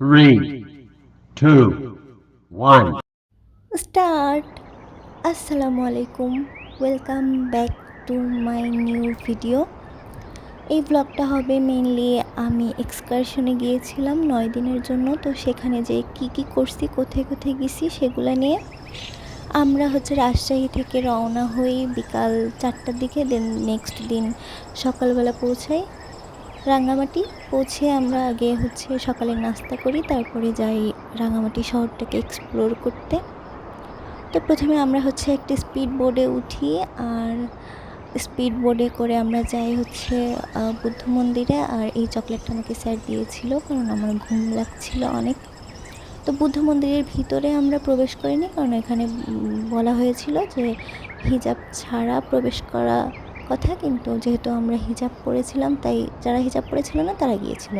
three, two, one. Start আসসালামু আলাইকুম welcome back to my new video এই ব্লগটা হবে মেনলি আমি এক্সকারশনে গিয়েছিলাম নয় দিনের জন্য তো সেখানে যে কি কি করছি কোথায় কোথায় গেছি সেগুলো নিয়ে। আমরা হচ্ছে রাজশাহী থেকে রওনা হই বিকাল চারটার দিকে দেন নেক্সট দিন সকালবেলা পৌঁছাই। রাঙামাটি পৌঁছে আমরা আগে হচ্ছে সকালে নাস্তা করি, তারপরে যাই রাঙামাটি শহরটাকে এক্সপ্লোর করতে। তো প্রথমে আমরা হচ্ছে একটি স্পিড বোর্ডে উঠি আর স্পিড বোর্ডে করে আমরা যাই হচ্ছে বুদ্ধ মন্দিরে আর এই চকলেটটা আমাকে স্যার দিয়েছিল কারণ আমার ঘুম লাগছিল অনেক। তো বুদ্ধ মন্দিরের ভিতরে আমরা প্রবেশ করিনি কারণ এখানে বলা হয়েছিল যে হিজাব ছাড়া প্রবেশ করা কথা, কিন্তু যেহেতু আমরা হিজাব পরেছিলাম, তাই যারা হিজাব পরেছিল না, তারা গিয়েছিল।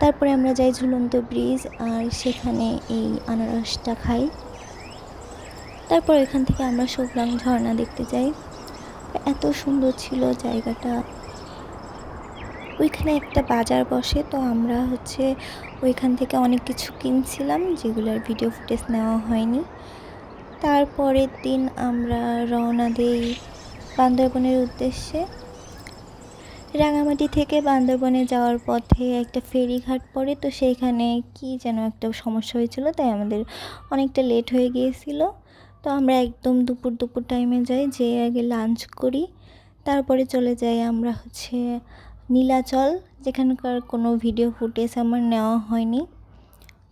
তারপরে আমরা যাই ঝুলন্ত ব্রিজ, আর সেখানে এই আনারসটা খাই। তারপর এখান থেকে আমরা শুভলাং ঝর্ণা দেখতে যাই। এত সুন্দর ছিল জায়গাটা। ওইখানে একটা বাজার বসে, তো আমরা হচ্ছে ওইখান থেকে অনেক কিছু কিনছিলাম, যেগুলোর ভিডিও ফুটেজ নেওয়া হয়নি। তারপরের দিন আমরা রওনা দিই বান্দরবনের উদ্দেশ্যে। রাঙামাটি থেকে বান্দরবনে যাওয়ার পথে একটা ফেরিঘাট পড়ে, তো সেইখানে কি যেন একটা সমস্যা হয়েছিল, তাই আমাদের অনেকটা লেট হয়ে গিয়েছিল। তো আমরা একদম দুপুর দুপুর টাইমে যাই যে আগে লাঞ্চ করি। তারপরে চলে যাই আমরা হচ্ছে নীলাচল, যেখানকার কোনো ভিডিও ফুটেজ আমার নেওয়া হয়নি।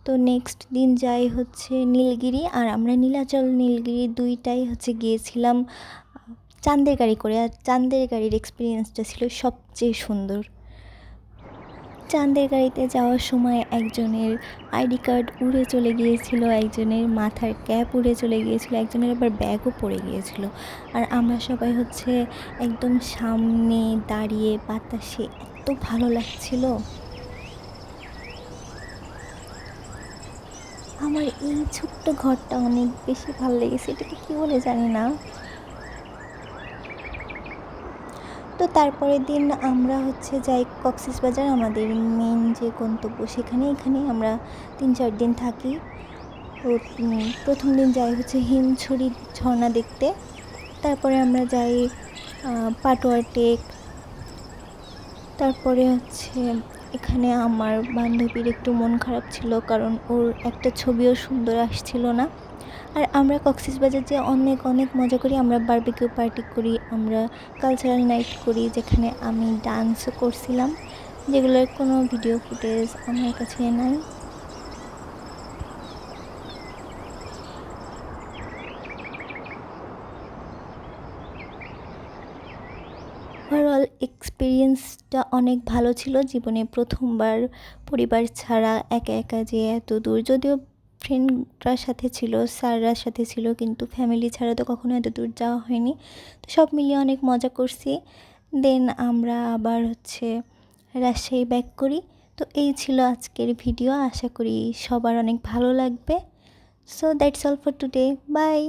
তো নেক্সট দিন যাই হচ্ছে নীলগিরি, আর আমরা নীলাচল নীলগিরি দুইটাই হচ্ছে গিয়েছিলাম। চাঁদের গাড়ি করে, আর চাঁদের গাড়ির এক্সপিরিয়েন্সটা ছিল সবচেয়ে সুন্দর। চাঁদের গাড়িতে যাওয়ার সময় একজনের আইডি কার্ড উড়ে চলে গিয়েছিল, একজনের মাথার ক্যাপ উড়ে চলে গিয়েছিল, একজনের আবার ব্যাগও পড়ে গিয়েছিল। আর আমরা সবাই হচ্ছে একদম সামনে দাঁড়িয়ে বাতাসে এত ভালো লাগছিল। আমার এই ছোট্ট ঘরটা অনেক বেশি ভালো লেগেছে এটাকে কী বলে জানি না। তো তারপরের দিন আমরা হচ্ছে যাই কক্সিস বাজার, আমাদের মেন যে গন্তব্য সেখানে, এখানে আমরা তিন চার দিন থাকি। প্রথম দিন যাই হচ্ছে হিমছড়ি ঝর্ণা দেখতে। তারপরে আমরা যাই পাটোয়ার টেক। তারপরে হচ্ছে এখানে আমার বান্ধবীর একটু মন খারাপ ছিল কারণ ওর একটা ছবিও সুন্দর আসছিল না। আর আমরা কক্সিস বাজার যে অনেক অনেক মজা করি। আমরা বারবিকিউ পার্টি করি, আমরা কালচারাল নাইট করি, যেখানে আমি ডান্সও করছিলাম। যেগুলোর কোনো ভিডিও ফুটেজ আমার কাছে নাই। ওভারঅল এক্সপিরিয়েন্সটা অনেক ভালো ছিল। জীবনে প্রথমবার পরিবার ছাড়া একা একা যে এত দূর, যদিও ফ্রেন্ডরা সাথে ছিল, স্যাররা সাথে ছিল, কিন্তু ফ্যামিলি ছাড়া তো কখনো এত দূর যাওয়া হয়নি। তো সব মিলিয়ে অনেক মজা করছি। দেন আমরা আবার হচ্ছে রাজশাহী ব্যাক করি। তো এই ছিল আজকের ভিডিও আশা করি সবার অনেক ভালো লাগবে। So that's all for today bye